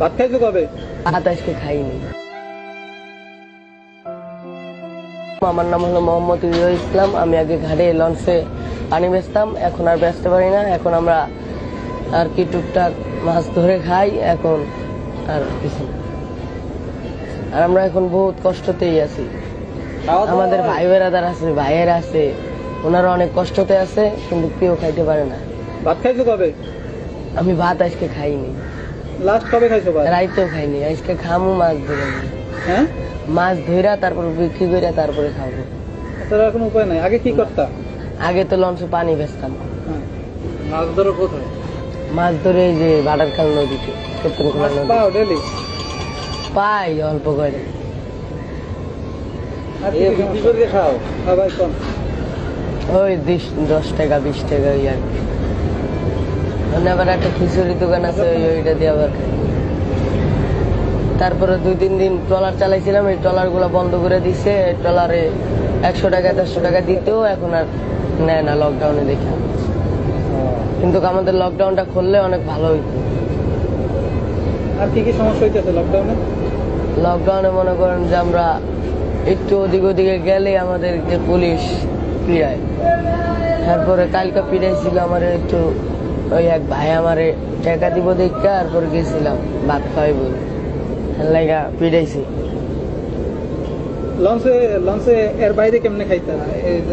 ভাত খাইছো কবে? ভাত আজকে খাইনি। আমার নাম হলো মোহাম্মদ ইউর ইসলাম। আমি আগে ঘাটে লঞ্চে পানি বেচতাম এখন আর বেচতে পারি না। এখন আমরা আর কি টুকটাক মাছ ধরে খাই এখন আর কিছু আর আমরা এখন বহুত কষ্টতেই আছি। আমাদের? ভাই বেড়াদার আছে ভাইয়ের আছে ওনারা অনেক কষ্টতে আছে কিন্তু কেউ খাইতে পারে না। ভাত খাইছো কবে? আমি ভাত আজকে খাইনি। লাস্ট কবে খাইছো ভাত? রাইতেও খাইনি আজকে খামু মাছ ধরে। হ্যাঁ? মাছ ধইরা তারপর বিক্রি করে তারপরে খাব। তার এখন উপায় নাই। আগে কি করতা? আগে তো লঞ্চে পানি বেচতাম হ্যাঁ। মাছ ধরো কোথায়? মাছ ধরে এই যে বাটারখাল নদীতে কেতনখোলা নদী পাও ডেলি পাই অল্প করে। খাও। ভাই কোন? ওই দশ টাকা বিশ টাকা ওই আর কি। ওখানে আবার একটা খিচুড়ি দোকান আছে ওই ওইটা দিয়ে আবার খাই। তারপরে দুই তিন দিন ট্রলার চালাইছিলাম এই ট্রলারগুলো বন্ধ করে দিছে ট্রলারে একশো টাকা দেড়শো টাকা দিতেও এখন আর নেয় না লকডাউনে দেখে। কিন্তু আমাদের লকডাউনটা খুললে অনেক ভালো হইতো। আর কি কি সমস্যা হইতেছে লকডাউনে লকডাউনে মনে করেন যে আমরা একটু ওদিক ওদিকে গেলে আমাদেরকে পুলিশ পিড়ায় তারপরে কালকে পিড়াইছিল আমার একটু ওই এক ভাই আমারে টাকা দিব দেখে তারপর গেছিলাম ভাত খাওয়াই বলে লাগা পিড়াইছি লঞ্চে লঞ্চে এর বাইরে কেমনে খাইতা?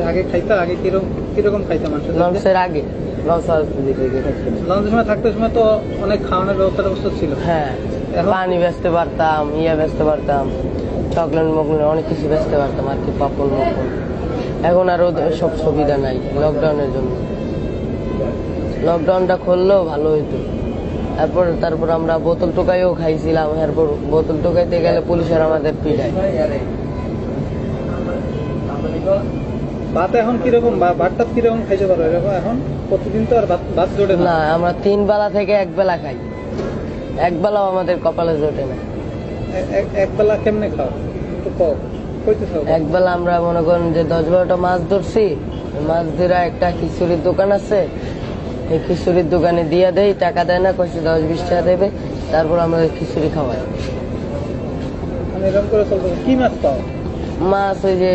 আগে খাইতা আগে কীরকম কীরকম খাইতা মানুষ লঞ্চের আগে লঞ্চ লঞ্চের সময় থাকতে সময় তো অনেক খাওয়ানোর ব্যবস্থা ব্যবস্থা ছিল। হ্যাঁ? পানি বেচতে পারতাম ইয়া বেচতে পারতাম চকলেট মকলেট অনেক কিছু বেচতে পারতাম আর কি পাপড় মকল এখন আর সব সুবিধা নাই লকডাউনের জন্য। লকডাউনটা খুললেও ভালো হইতো। তারপর তারপর আমরা বোতল টোকাইও খাইছিলাম এরপর বোতল টোকাইতে গেলে পুলিশের আমাদের পিড়ায় ভাত এখন কীরকম? ভাতটা কীরকম খাইতে পারো এরকম এখন? প্রতিদিন তো আর ভাত ভাত জোটে না। না আমরা তিন বেলা থেকে এক বেলা খাই। এক বেলাও আমাদের কপালে জোটে না। এ- এক- এক বেলা কেমনে খাও? তো কও। এক বেলা আমরা মনে করেন যে দশ বারোটা মাছ ধরছি। মাছ ধরে একটা খিচুড়ির দোকান আছে। এই খিচুড়ির দোকানে দিয়ে দেয় টাকা দেয় না কইছে দশ বিশ টাকা দেবে তারপর আমরা খিচুড়ি খাওয়াই। কি মাছ পাও? মাছ ওই যে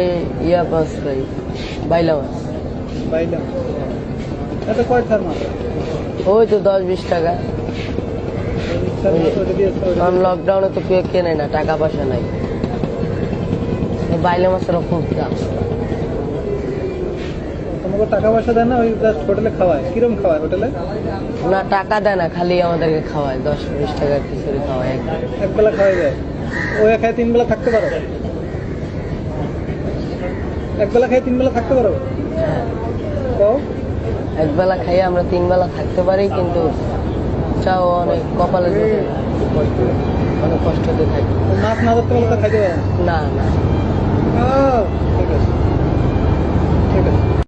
ইয়া মাছ পাই বাইলা মাছ। ওই তো দশ বিশ টাকা। কারণ লকডাউনে তো কেউ কেনে না টাকা পয়সা নাই। বাইলা মাছেরও খুব দাম তোমাকে টাকা পয়সা দেয় না ওই জাস্ট হোটেলে খাওয়ায়। কিরম খাওয়ায় হোটেলে না টাকা দেয় না খালি আমাদেরকে খাওয়ায় দশ বিশ টাকার খিচুড়ি খাওয়ায় এক বেলা। খাওয়াই যায়? ও এক খায় তিন বেলা থাকতে পারো? এক বেলা খাই তিন বেলা থাকতে পারো? হ্যাঁ। কও? একবেলা খাইয়ে আমরা তিন বেলা থাকতে পারি কিন্তু চাও অনেক কপালে জোটে না। অনেক কষ্টতে থাকি মাছ না ধরতে পারলে তো খাইতে পারো না? না না। ঠিক আছে। ঠিক আছে।